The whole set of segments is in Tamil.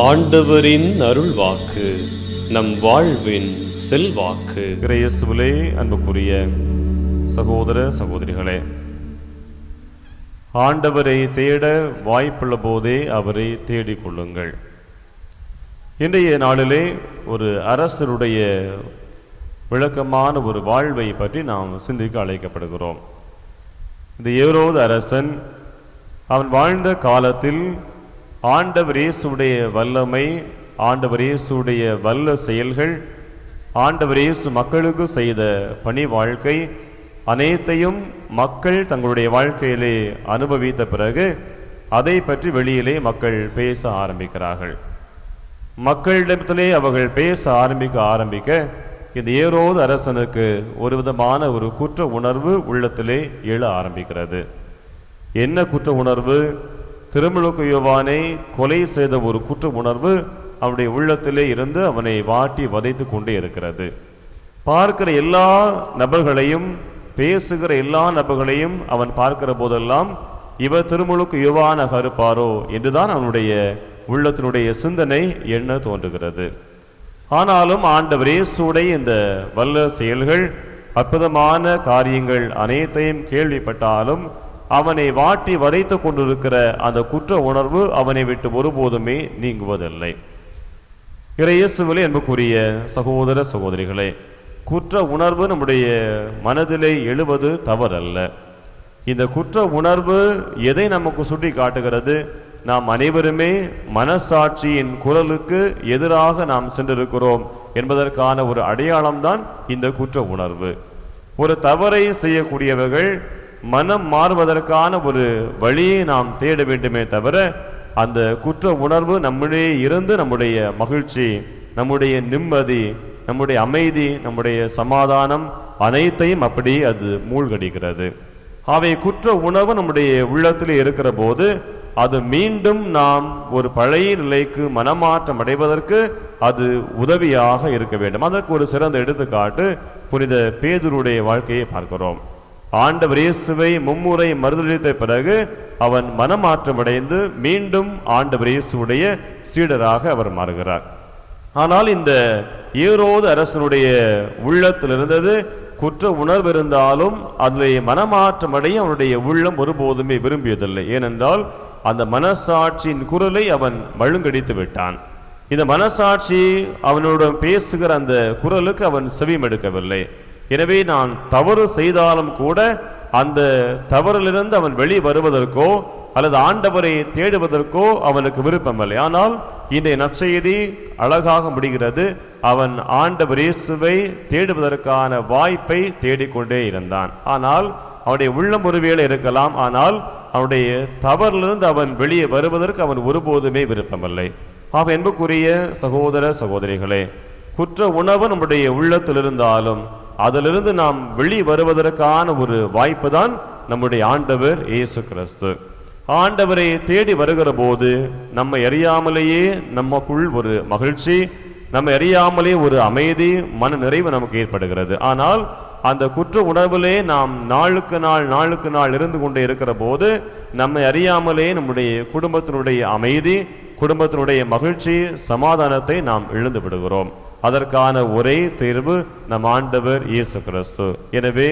ஆண்டவரின் அருள் வாக்கு நம் வாழ்வின் செல்வாக்கு. இறையேசுவிலே அன்புக்குரிய சகோதர சகோதரிகளே ஆண்டவரை தேட வாய்ப்புள்ள போதே அவரை தேடிக்கொள்ளுங்கள் இன்றைய நாளிலே ஒரு அரசருடைய விளக்கமான ஒரு வாழ்வை பற்றி நாம் சிந்திக்க அழைக்கப்படுகிறோம். இந்த ஏரோது அரசன் அவன் வாழ்ந்த காலத்தில் ஆண்டவர் இயேசுடைய வல்லமை ஆண்டவர் இயேசுடைய வல்ல செயல்கள் ஆண்டவர் இயேசு மக்களுக்கு செய்த பணி வாழ்க்கை அனைத்தையும் மக்கள் தங்களுடைய வாழ்க்கையிலே அனுபவித்த பிறகு அதை பற்றி வெளியிலே மக்கள் பேச ஆரம்பிக்கிறார்கள். மக்களிடத்திலே அவர்கள் பேச ஆரம்பிக்க ஆரம்பிக்க இந்த ஏரோது அரசனுக்கு ஒரு விதமான ஒரு குற்ற உணர்வு உள்ளத்திலே எழ ஆரம்பிக்கிறது. என்ன குற்ற உணர்வு? திருமுழுக்கு யோவானை கொலை செய்த ஒரு குற்ற உணர்வு அவனுடைய உள்ளத்திலே இருந்து அவனை வாட்டி வதைத்து கொண்டே இருக்கிறது. பார்க்கிற எல்லா நபர்களையும் பேசுகிற எல்லா நபர்களையும் அவன் பார்க்கிற போதெல்லாம் இவர் திருமுழுக்கு யுவானாக இருப்பாரோ? என்றுதான் அவனுடைய உள்ளத்தினுடைய சிந்தனை எண்ண தோன்றுகிறது. ஆனாலும் ஆண்டவர் இயேசுடைய இந்த வல்ல செயல்கள் அற்புதமான காரியங்கள் அனைத்தையும் கேள்விப்பட்டாலும் அவனை வாட்டி வதைத்து கொண்டிருக்கிற அந்த குற்ற உணர்வு அவனை விட்டு ஒருபோதுமே நீங்குவதில்லை. இறையேசுவிலே அன்புக்குரிய சகோதர சகோதரிகளே குற்ற உணர்வு நம்முடைய மனதிலே எழுவது தவறல்ல. இந்த குற்ற உணர்வு எதை நமக்கு சுட்டி காட்டுகிறது நாம் அனைவருமே மனசாட்சியின் குரலுக்கு எதிராக நாம் சென்றிருக்கிறோம் என்பதற்கான ஒரு அடையாளம்தான் இந்த குற்ற உணர்வு. ஒரு தவறை செய்யக்கூடியவர்கள் மனம் மாறுவதற்கான ஒரு வழியை நாம் தேட வேண்டுமே தவிர அந்த குற்ற உணர்வு நம்முடைய இருந்து நம்முடைய மகிழ்ச்சி நம்முடைய நிம்மதி நம்முடைய அமைதி நம்முடைய சமாதானம் அனைத்தையும் அப்படி அது மூழ்கடிக்கிறது. அவை குற்ற உணர்வு நம்முடைய உள்ளத்தில் இருக்கிற போது அது மீண்டும் நாம் ஒரு பழைய நிலைக்கு மனமாற்றம் அடைவதற்கு அது உதவியாக இருக்க வேண்டும். அதற்கு ஒரு சிறந்த எடுத்துக்காட்டு புனித பேதுருடைய வாழ்க்கையை பார்க்கிறோம். ஆண்டவர் இயேசுவை மும்முறை மறுதளித்த பிறகு அவன் மனமாற்றம் அடைந்து மீண்டும் ஆண்டவர் இயேசுடைய சீடராக அவர் மாறுகிறார். ஆனால் இந்த ஏரோது அரசனுடைய உள்ளத்தில் இருந்தது குற்ற உணர்வு இருந்தாலும் அதிலே மனமாற்றம் அடைய அவனுடைய உள்ளம் ஒருபோதுமே விரும்பியதில்லை. ஏனென்றால் அந்த மனசாட்சியின் குரலை அவன் மழுங்கடித்து விட்டான். இந்த மனசாட்சி அவனோட பேசுகிற அந்த குரலுக்கு அவன் செவிமெடுக்கவில்லை. எனவே நான் தவறு செய்தாலும் கூட அந்த தவறிலிருந்து அவன் வெளி வருவதற்கோ அல்லது ஆண்டவரை தேடுவதற்கோ அவனுக்கு விருப்பமில்லை. ஆனால் இன்றைய நற்செய்தி அழகாக முடிகிறது. அவன் ஆண்டவர் இயேசுவை தேடுவதற்கான வாய்ப்பை தேடிக்கொண்டே இருந்தான். ஆனால் அவனுடைய உள்ளம் ஒருவேளை இருக்கலாம். ஆனால் அவனுடைய தவறிலிருந்து அவன் வெளியே வருவதற்கு அவன் ஒருபோதுமே விருப்பமில்லை. ஆக என்புக்குரிய சகோதர சகோதரிகளே குற்ற உணவு நம்முடைய உள்ளத்தில் இருந்தாலும் அதிலிருந்து நாம் வெளி வருவதற்கான ஒரு வாய்ப்பு தான் நம்முடைய ஆண்டவர் இயேசு கிறிஸ்து. ஆண்டவரை தேடி வருகிற போது நம்மை அறியாமலேயே நமக்குள் ஒரு மகிழ்ச்சி நம்ம அறியாமலே ஒரு அமைதி மன நிறைவு நமக்கு ஏற்படுகிறது. ஆனால் அந்த குற்ற உணர்விலே நாம் நாளுக்கு நாள் நாளுக்கு நாள் இருந்து கொண்டே இருக்கிற போது நம்மை அறியாமலே நம்முடைய குடும்பத்தினுடைய அமைதி குடும்பத்தினுடைய மகிழ்ச்சி சமாதானத்தை நாம் இழந்து விடுகிறோம். அதற்கான ஒரே தேர்வு நம் ஆண்டவர் இயேசு கிறிஸ்து. எனவே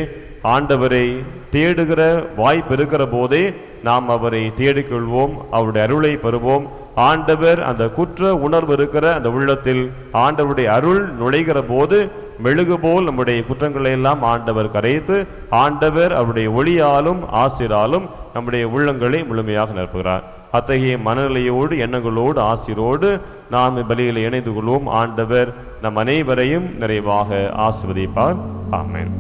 ஆண்டவரை தேடுகிற வாய்ப்பு இருக்கிற போதே நாம் அவரை தேடிக்கொள்வோம் அவருடைய அருளை பெறுவோம். ஆண்டவர் அந்த குற்ற உணர்வு இருக்கிற அந்த உள்ளத்தில் ஆண்டவருடைய அருள் நுழைகிற போது மெழுகு போல் நம்முடைய குற்றங்களை எல்லாம் ஆண்டவர் கரைத்து ஆண்டவர் அவருடைய ஒளியாலும் ஆசிராலும் நம்முடைய உள்ளங்களை முழுமையாக நிரப்புகிறார். அத்தகைய மனநிலையோடு எண்ணங்களோடு ஆசிரோடு நாம் பலியில் இணைந்து கொள்வோம். ஆண்டவர் நம் அனைவரையும் நிறைவாக ஆசிர்வதிப்பார். ஆமேன்.